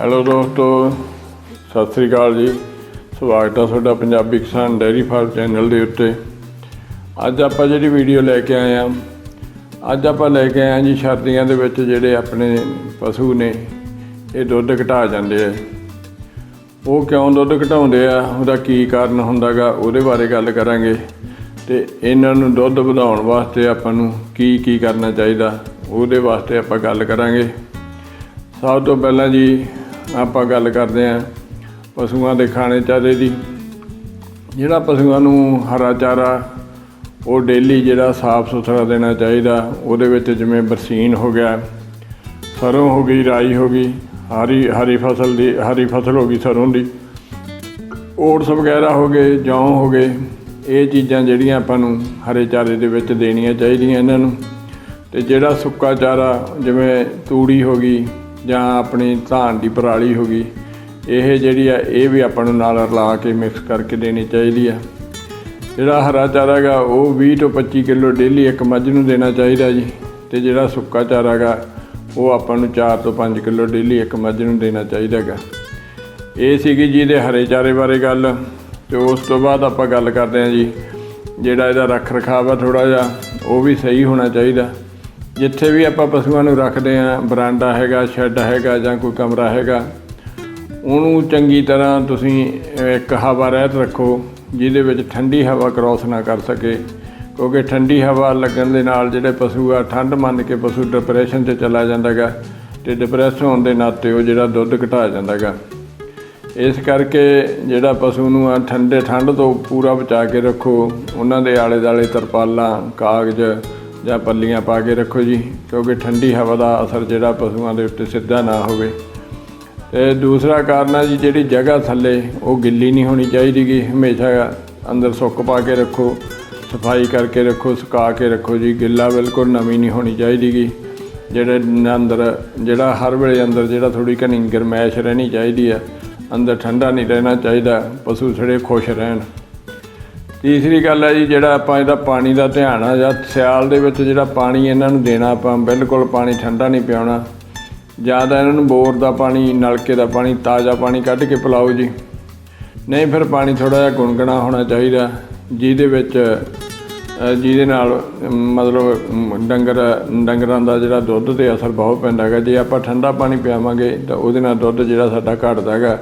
Hello ਦੋਸਤੋ। ਸਤਿ ਸ੍ਰੀ ਅਕਾਲ ਜੀ। ਸਵਾਗਤ ਹੈ ਤੁਹਾਡਾ ਪੰਜਾਬੀ ਕਿਸਾਨ ਡੈਰੀ ਫਾਰਮ ਚੈਨਲ ਦੇ ਉੱਤੇ। ਅੱਜ ਆਪਾਂ ਜਿਹੜੀ ਵੀਡੀਓ ਲੈ ਕੇ ਆਏ ਆ, ਅੱਜ ਆਪਾਂ ਲੈ ਕੇ ਆਏ ਆ ਜੀ ਸਰਦੀਆਂ ਦੇ ਵਿੱਚ ਜਿਹੜੇ ਆਪਣੇ ਪਸ਼ੂ ਨੇ, ਇਹ ਦੁੱਧ ਘਟਾ ਜਾਂਦੇ ਆ। ਉਹ ਕਿਉਂ ਦੁੱਧ ਘਟਾਉਂਦੇ ਆ? ਉਹਦਾ ਕੀ ਕਾਰਨ ਹੁੰਦਾਗਾ? ਉਹਦੇ ਬਾਰੇ ਗੱਲ ਕਰਾਂਗੇ। ਤੇ ਇਹਨਾਂ ਨੂੰ ਦੁੱਧ ਵਧਾਉਣ ਵਾਸਤੇ ਆਪਾਂ ਨੂੰ ਕੀ ਕੀ ਕਰਨਾ ਚਾਹੀਦਾ? ਉਹਦੇ ਵਾਸਤੇ ਆਪਾਂ ਗੱਲ ਕਰਾਂਗੇ। ਸਭ ਤੋਂ ਪਹਿਲਾਂ ਜੀ ਆਪਾਂ ਗੱਲ ਕਰਦੇ ਆਂ ਪਸ਼ੂਆਂ ਦੇ ਖਾਣੇ ਚਾਰੇ ਦੀ। ਜਿਹੜਾ ਪਸ਼ੂਆਂ ਨੂੰ ਹਰਾ ਚਾਰਾ, ਉਹ ਡੇਲੀ ਜਿਹੜਾ ਸਾਫ਼ ਸੁਥਰਾ ਦੇਣਾ ਚਾਹੀਦਾ, ਉਹਦੇ ਵਿੱਚ ਜਿਵੇਂ ਬਰਸੀਨ ਹੋ ਗਿਆ, ਸਰੋਂ ਹੋ ਗਈ, ਰਾਈ ਹੋ ਗਈ, ਹਰੀ ਹਰੀ ਫਸਲ ਦੀ, ਹਰੀ ਫਸਲ ਹੋ ਗਈ ਸਰੋਂ ਦੀ, ਓਟਸ ਵਗੈਰਾ ਹੋ ਗਏ, ਜੌਂ ਹੋ ਗਏ, ਇਹ ਚੀਜ਼ਾਂ ਜਿਹੜੀਆਂ ਆਪਾਂ ਨੂੰ ਹਰੇ ਚਾਰੇ ਦੇ ਵਿੱਚ ਦੇਣੀਆਂ ਚਾਹੀਦੀਆਂ ਇਹਨਾਂ ਨੂੰ। ਤੇ ਜਿਹੜਾ ਸੁੱਕਾ ਚਾਰਾ, ਜਿਵੇਂ ਤੂੜੀ ਹੋ ਗਈ ਜਾਂ ਆਪਣੀ ਧਾਨ ਦੀ ਪਰਾਲੀ ਹੋ ਗਈ, ਇਹ ਜਿਹੜੀ ਆ, ਇਹ ਵੀ ਆਪਾਂ ਨੂੰ ਨਾਲ ਰਲਾ ਕੇ ਮਿਕਸ ਕਰਕੇ ਦੇਣੀ ਚਾਹੀਦੀ ਆ। ਜਿਹੜਾ ਹਰਾ ਚਾਰਾ ਹੈਗਾ ਉਹ 20 ਤੋਂ 25 ਕਿਲੋ ਡੇਲੀ ਇੱਕ ਮੱਝ ਨੂੰ ਦੇਣਾ ਚਾਹੀਦਾ ਜੀ। ਤੇ ਜਿਹੜਾ ਸੁੱਕਾ ਚਾਰਾ ਹੈਗਾ ਉਹ ਆਪਾਂ ਨੂੰ 4 ਤੋਂ 5 ਕਿਲੋ ਡੇਲੀ ਇੱਕ ਮੱਝ ਨੂੰ ਦੇਣਾ ਚਾਹੀਦਾ ਹੈਗਾ ਇਹ ਸੀਗੀ ਜੀ ਦੇ ਹਰੇ ਚਾਰੇ ਬਾਰੇ ਗੱਲ, ਤੇ ਉਸ ਤੋਂ ਬਾਅਦ ਆਪਾਂ ਗੱਲ ਕਰਦੇ ਹਾਂ ਜੀ, ਜਿਹੜਾ ਇਹਦਾ ਰੱਖ ਰਖਾਵ ਆ ਥੋੜਾ ਜਿਹਾ, ਉਹ ਵੀ ਸਹੀ ਹੋਣਾ ਚਾਹੀਦਾ। ਜਿੱਥੇ ਵੀ ਆਪਾਂ ਪਸ਼ੂਆਂ ਨੂੰ ਰੱਖਦੇ ਆਂ ਬਰਾਂਡਾ ਹੈਗਾ, ਸ਼ੈੱਡ ਹੈਗਾ ਜਾਂ ਕੋਈ ਕਮਰਾ ਹੈਗਾ, ਉਹਨੂੰ ਚੰਗੀ ਤਰ੍ਹਾਂ ਤੁਸੀਂ ਇੱਕ ਹਵਾ ਰਹਿਤ ਰੱਖੋ, ਜਿਹਦੇ ਵਿੱਚ ਠੰਡੀ ਹਵਾ ਕ੍ਰੋਸ ਨਾ ਕਰ ਸਕੇ, ਕਿਉਂਕਿ ਠੰਡੀ ਹਵਾ ਲੱਗਣ ਦੇ ਨਾਲ ਜਿਹੜੇ ਪਸ਼ੂ ਆ, ਠੰਡ ਮੰਨ ਕੇ ਪਸ਼ੂ ਡਿਪਰੈਸ਼ਨ 'ਚ ਚਲਾ ਜਾਂਦਾਗਾ ਤੇ ਡਿਪਰੈਸ ਹੋਣ ਦੇ ਨਾਤੇ ਉਹ ਜਿਹੜਾ ਦੁੱਧ ਘਟਾ ਜਾਂਦਾਗਾ ਇਸ ਕਰਕੇ ਜਿਹੜਾ ਪਸ਼ੂ ਨੂੰ ਆ, ਠੰਡੇ ਠੰਡ ਤੋਂ ਪੂਰਾ ਬਚਾ ਕੇ ਰੱਖੋ, ਉਹਨਾਂ ਦੇ ਆਲੇ ਦਾਲੇ ਤਰਪਾਲਾਂ, ਕਾਗਜ਼ ਜਾਂ ਪੱਲੀਆਂ ਪਾ ਕੇ ਰੱਖੋ ਜੀ, ਕਿਉਂਕਿ ਠੰਡੀ ਹਵਾ ਦਾ ਅਸਰ ਜਿਹੜਾ ਪਸ਼ੂਆਂ ਦੇ ਉੱਤੇ ਸਿੱਧਾ ਨਾ ਹੋਵੇ। ਤੇ ਦੂਸਰਾ ਕਾਰਨ ਹੈ ਜੀ, ਜਿਹੜੀ ਜਗ੍ਹਾ ਥੱਲੇ ਉਹ ਗਿੱਲੀ ਨਹੀਂ ਹੋਣੀ ਚਾਹੀਦੀ ਗੀ। ਹਮੇਸ਼ਾ ਅੰਦਰ ਸੁੱਕ ਪਾ ਕੇ ਰੱਖੋ, ਸਫ਼ਾਈ ਕਰਕੇ ਰੱਖੋ, ਸੁਕਾ ਕੇ ਰੱਖੋ ਜੀ। ਗਿੱਲਾ ਬਿਲਕੁਲ ਨਵੀਂ ਨਹੀਂ ਹੋਣੀ ਚਾਹੀਦੀ ਗੀ। ਜਿਹੜੇ ਅੰਦਰ, ਜਿਹੜਾ ਹਰ ਵੇਲੇ ਅੰਦਰ ਜਿਹੜਾ ਥੋੜੀ ਘਣੀ ਗਰਮੈਸ਼ ਰਹਿਣੀ ਚਾਹੀਦੀ ਆ, ਅੰਦਰ ਠੰਡਾ ਨਹੀਂ ਰਹਿਣਾ ਚਾਹੀਦਾ, ਪਸ਼ੂ ਥੜੇ ਖੁਸ਼ ਰਹਿਣ। ਤੀਸਰੀ ਗੱਲ ਹੈ ਜੀ, ਜਿਹੜਾ ਆਪਾਂ ਇਹਦਾ ਪਾਣੀ ਦਾ ਧਿਆਨ ਆ, ਜਾਂ ਸਿਆਲ ਦੇ ਵਿੱਚ ਜਿਹੜਾ ਪਾਣੀ ਇਹਨਾਂ ਨੂੰ ਦੇਣਾ, ਆਪਾਂ ਬਿਲਕੁਲ ਪਾਣੀ ਠੰਡਾ ਨਹੀਂ ਪਿਆਉਣਾ। ਜ਼ਿਆਦਾ ਇਹਨਾਂ ਨੂੰ ਬੋਰ ਦਾ ਪਾਣੀ, ਨਲਕੇ ਦਾ ਪਾਣੀ, ਤਾਜ਼ਾ ਪਾਣੀ ਕੱਢ ਕੇ ਪਿਲਾਓ ਜੀ। ਨਹੀਂ, ਫਿਰ ਪਾਣੀ ਥੋੜਾ ਜਿਹਾ ਗੁੰਗਣਾ ਹੋਣਾ ਚਾਹੀਦਾ, ਜਿਹਦੇ ਵਿੱਚ ਜਿਹਦੇ ਨਾਲ ਮਤਲਬ ਡੰਗਰ, ਡੰਗਰਾਂ ਦਾ ਜਿਹੜਾ ਦੁੱਧ ਤੇ ਅਸਰ ਬਹੁਤ ਪੈਂਦਾ ਹੈਗਾ। ਜੇ ਆਪਾਂ ਠੰਡਾ ਪਾਣੀ ਪਿਆਵਾਂਗੇ, ਤਾਂ ਉਹਦੇ ਨਾਲ ਦੁੱਧ ਜਿਹੜਾ ਸਾਡਾ ਘਟਦਾ ਹੈਗਾ।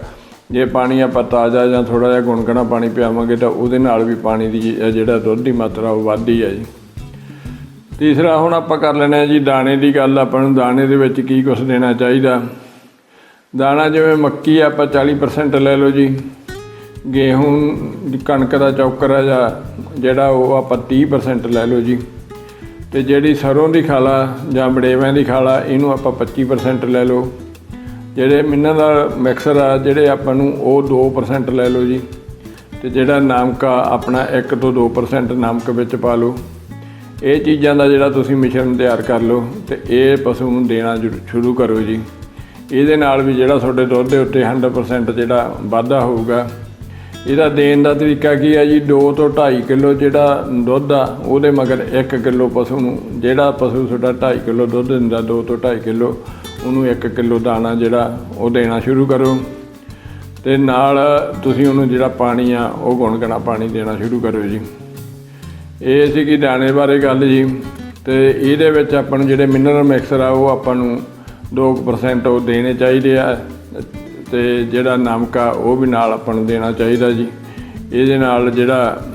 ਜੇ ਪਾਣੀ ਆਪਾਂ ਤਾਜ਼ਾ ਜਾਂ ਥੋੜਾ ਜਿਹਾ ਗੁੰਗਣਾ ਪਾਣੀ ਪਿਆਵਾਂਗੇ ਤਾਂ ਉਹਦੇ ਨਾਲ ਵੀ ਪਾਣੀ ਦੀ ਅ, ਜਿਹੜਾ ਦੁੱਧ ਦੀ ਮਾਤਰਾ ਉਹ ਵੱਧਦੀ ਹੈ ਜੀ। ਤੀਸਰਾ ਹੁਣ ਆਪਾਂ ਕਰ ਲੈਣਾ ਜੀ ਦਾਣੇ ਦੀ ਗੱਲ ਆਪਾਂ ਨੂੰ ਦਾਣੇ ਦੇ ਵਿੱਚ ਕੀ ਕੁਝ ਦੇਣਾ ਚਾਹੀਦਾ? ਦਾਣਾ ਜਿਵੇਂ ਮੱਕੀ ਆ, ਆਪਾਂ 40% ਲੈ ਲਓ ਜੀ। ਗੇਹੂੰ ਕਣਕ ਦਾ ਚੌਕਰ ਆ ਜਾਂ ਜਿਹੜਾ ਉਹ ਆਪਾਂ 30% ਲੈ ਲਓ ਜੀ। ਤੇ ਜਿਹੜੀ ਸਰੋਂ ਦੀ ਖਾਲਾ ਜਾਂ ਬੜੇਵਿਆਂ ਦੀ ਖਾਲਾ ਇਹਨੂੰ ਆਪਾਂ 25% ਲੈ ਲਓ। ਜਿਹੜੇ ਮਿੰਨਾਂ ਦਾ ਮਿਕਸਰ ਆ, ਜਿਹੜੇ ਆਪਾਂ ਨੂੰ ਉਹ 2% ਲੈ ਲਓ ਜੀ। ਤੇ ਜਿਹੜਾ ਨਮਕ ਆ, ਆਪਣਾ 1 ਤੋਂ 2% ਨਮਕ ਵਿੱਚ ਪਾ ਲਓ। ਇਹ ਚੀਜ਼ਾਂ ਦਾ ਜਿਹੜਾ ਤੁਸੀਂ ਮਿਸ਼ਰਣ ਤਿਆਰ ਕਰ ਲਓ ਤੇ ਇਹ ਪਸ਼ੂ ਨੂੰ ਦੇਣਾ ਜ਼ਰੂ- ਸ਼ੁਰੂ ਕਰੋ ਜੀ। ਇਹਦੇ ਨਾਲ ਵੀ ਜਿਹੜਾ ਤੁਹਾਡੇ ਦੁੱਧ ਦੇ ਉੱਤੇ 100% ਜਿਹੜਾ ਵਾਧਾ ਹੋਊਗਾ, ਇਹਦਾ ਦੇਣ ਦਾ ਤਰੀਕਾ ਕੀ ਹੈ ਜੀ? 2 ਤੋਂ 2.5 ਕਿਲੋ ਜਿਹੜਾ ਦੁੱਧ ਆ, ਉਹਦੇ ਮਗਰ 1 ਕਿਲੋ ਪਸ਼ੂ ਨੂੰ, ਜਿਹੜਾ ਪਸ਼ੂ ਤੁਹਾਡਾ 2.5 ਕਿਲੋ ਦੁੱਧ ਦਿੰਦਾ 2 ਤੋਂ 2.5 ਕਿਲੋ ਉਹਨੂੰ 1 ਕਿਲੋ ਦਾਣਾ ਜਿਹੜਾ ਉਹ ਦੇਣਾ ਸ਼ੁਰੂ ਕਰੋ। ਤੇ ਨਾਲ ਤੁਸੀਂ ਉਹਨੂੰ ਜਿਹੜਾ ਪਾਣੀ ਆ ਉਹ ਗੁਣਗਣਾ ਪਾਣੀ ਦੇਣਾ ਸ਼ੁਰੂ ਕਰੋ ਜੀ। ਇਹ ਸੀ ਕਿ ਦਾਣੇ ਬਾਰੇ ਗੱਲ ਜੀ। ਤੇ ਇਹਦੇ ਵਿੱਚ ਆਪਾਂ ਨੂੰ ਜਿਹੜੇ ਮਿਨਰਲ ਮਿਕਸਰ ਆ ਉਹ ਆਪਾਂ ਨੂੰ 2% ਉਹ ਦੇਣੇ ਚਾਹੀਦੇ ਆ। ਤੇ ਜਿਹੜਾ ਨਮਕ ਆ ਉਹ ਵੀ ਨਾਲ ਆਪਾਂ ਨੂੰ ਦੇਣਾ ਚਾਹੀਦਾ ਜੀ। ਇਹਦੇ ਨਾਲ ਜਿਹੜਾ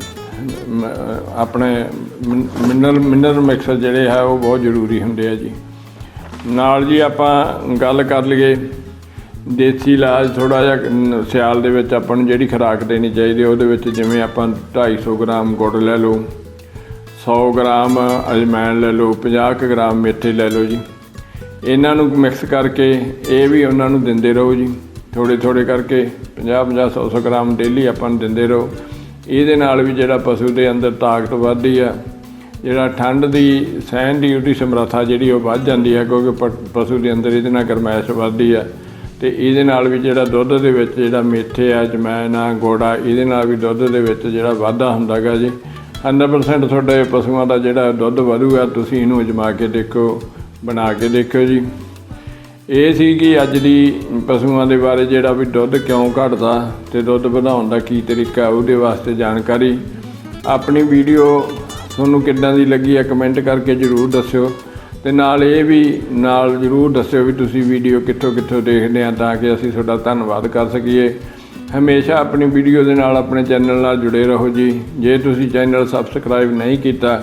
ਮ, ਆਪਣੇ ਮਿਨਰਲ ਮਿਨਰਲ ਮਿਕਸਰ ਜਿਹੜੇ ਆ ਉਹ ਬਹੁਤ ਜ਼ਰੂਰੀ ਹੁੰਦੇ ਆ ਜੀ। ਨਾਲ ਜੀ ਆਪਾਂ ਗੱਲ ਕਰ ਲਈਏ। ਦੇਸੀ ਇਲਾਜ ਥੋੜਾ ਜਿਹਾ ਸਿਆਲ ਦੇ ਵਿੱਚ ਆਪਾਂ ਨੂੰ ਜਿਹੜੀ ਖੁਰਾਕ ਦੇਣੀ ਚਾਹੀਦੀ, ਉਹਦੇ ਵਿੱਚ ਜਿਵੇਂ ਆਪਾਂ 250 ਗ੍ਰਾਮ ਗੁੜ ਲੈ ਲਓ 100 ਗ੍ਰਾਮ ਅਜਵਾਇਣ ਲੈ ਲਓ 50 ਕੁ ਗ੍ਰਾਮ ਮੇਥੇ ਲੈ ਲਓ ਜੀ। ਇਹਨਾਂ ਨੂੰ ਮਿਕਸ ਕਰਕੇ, ਇਹ ਵੀ ਉਹਨਾਂ ਨੂੰ ਦਿੰਦੇ ਰਹੋ ਜੀ। ਥੋੜੇ ਥੋੜੇ ਕਰਕੇ 50 50 100 100 ਗ੍ਰਾਮ ਡੇਲੀ ਆਪਾਂ ਨੂੰ ਦਿੰਦੇ ਰਹੋ। ਇਹਦੇ ਨਾਲ ਵੀ ਜਿਹੜਾ ਪਸ਼ੂ ਦੇ ਅੰਦਰ ਤਾਕਤ ਵੱਧਦੀ ਆ ਜਿਹੜਾ ਠੰਡ ਦੀ, ਸਹਿਣ ਦੀ ਉਹਦੀ ਸਮਰੱਥਾ ਜਿਹੜੀ ਉਹ ਵੱਧ ਜਾਂਦੀ ਹੈ, ਕਿਉਂਕਿ ਪ- ਪਸ਼ੂ ਦੇ ਅੰਦਰ ਇਹਦੇ ਨਾਲ ਗਰਮੈਸ਼ ਵੱਧਦੀ ਹੈ ਤੇ ਇਹਦੇ ਨਾਲ ਵੀ ਜਿਹੜਾ ਦੁੱਧ ਦੇ ਵਿੱਚ ਜਿਹੜਾ ਮੇਥੇ ਆ, ਜਮੈਨ ਆ, ਗੋੜਾ, ਇਹਦੇ ਨਾਲ ਵੀ ਦੁੱਧ ਦੇ ਵਿੱਚ ਜਿਹੜਾ ਵਾਧਾ ਹੁੰਦਾਗਾ ਜੀ। 100% ਤੁਹਾਡੇ ਪਸ਼ੂਆਂ ਦਾ ਜਿਹੜਾ ਦੁੱਧ ਵਧੂਗਾ, ਤੁਸੀਂ ਇਹਨੂੰ ਅਜਮਾ ਕੇ ਦੇਖੋ, ਬਣਾ ਕੇ ਦੇਖਿਓ ਜੀ। ਇਹ ਸੀ ਕਿ ਅੱਜ ਦੀ ਪਸ਼ੂਆਂ ਦੇ ਬਾਰੇ ਜਿਹੜਾ ਵੀ ਦੁੱਧ ਕਿਉਂ ਘਟਦਾ ਤੇ ਦੁੱਧ ਵਧਾਉਣ ਦਾ ਕੀ ਤਰੀਕਾ, ਉਹਦੇ ਵਾਸਤੇ ਜਾਣਕਾਰੀ। ਆਪਣੀ ਵੀਡੀਓ ਤੁਹਾਨੂੰ ਕਿੱਦਾਂ ਦੀ ਲੱਗੀ ਹੈ ਕਮੈਂਟ ਕਰਕੇ ਜਰੂਰ ਦੱਸਿਓ। ਤੇ ਨਾਲ ਇਹ ਵੀ ਨਾਲ ਜਰੂਰ ਦੱਸਿਓ ਵੀ ਤੁਸੀਂ ਵੀਡੀਓ ਕਿੱਥੋਂ ਕਿੱਥੋਂ ਦੇਖਦੇ ਆ ਤਾਂ ਕਿ ਅਸੀਂ ਤੁਹਾਡਾ ਧੰਨਵਾਦ ਕਰ ਸਕੀਏ। ਹਮੇਸ਼ਾ ਆਪਣੀ ਵੀਡੀਓ ਦੇ ਨਾਲ ਆਪਣੇ ਚੈਨਲ ਨਾਲ ਜੁੜੇ ਰਹੋ ਜੀ। ਜੇ ਤੁਸੀਂ ਚੈਨਲ ਸਬਸਕ੍ਰਾਈਬ ਨਹੀਂ ਕੀਤਾ,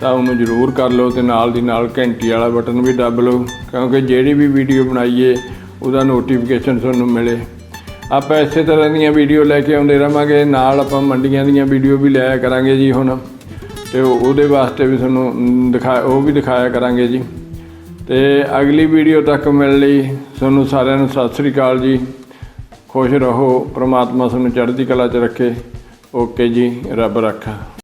ਤਾਂ ਉਹਨੂੰ ਜਰੂਰ ਕਰ ਲਓ ਤੇ ਨਾਲ ਦੀ ਨਾਲ ਘੰਟੀ ਵਾਲਾ ਬਟਨ ਵੀ ਦੱਬ ਲਓ, ਕਿਉਂਕਿ ਜਿਹੜੀ ਵੀ ਵੀਡੀਓ ਬਣਾਈਏ, ਉਹਦਾ ਨੋਟੀਫਿਕੇਸ਼ਨ ਤੁਹਾਨੂੰ ਮਿਲੇ। ਆਪਾਂ ਇਸੇ ਤਰ੍ਹਾਂ ਦੀਆਂ ਵੀਡੀਓ ਲੈ ਕੇ ਆਉਂਦੇ ਰਵਾਂਗੇ। ਨਾਲ ਆਪਾਂ ਮੰਡੀਆਂ ਦੀਆਂ ਵੀਡੀਓ ਵੀ ਲਿਆ ਕਰਾਂਗੇ ਜੀ ਹੁਣ। ਤੇ ਉਹ- ਉਹਦੇ ਵਾਸਤੇ ਵੀ ਤੁਹਾਨੂੰ ਦਿਖਾ ਉਹ ਵੀ ਦਿਖਾਇਆ ਕਰਾਂਗੇ ਜੀ। ਤੇ ਅਗਲੀ ਵੀਡੀਓ ਤੱਕ ਮਿਲਣ ਲਈ ਤੁਹਾਨੂੰ ਸਾਰਿਆਂ ਨੂੰ ਸਤਿ ਸ੍ਰੀ ਅਕਾਲ ਜੀ। ਖੁਸ਼ ਰਹੋ, ਪ੍ਰਮਾਤਮਾ ਤੁਹਾਨੂੰ ਚੜ੍ਹਦੀ ਕਲਾ 'ਚ ਰੱਖੇ। ਓਕੇ ਜੀ, ਰੱਬ ਰੱਖਾ।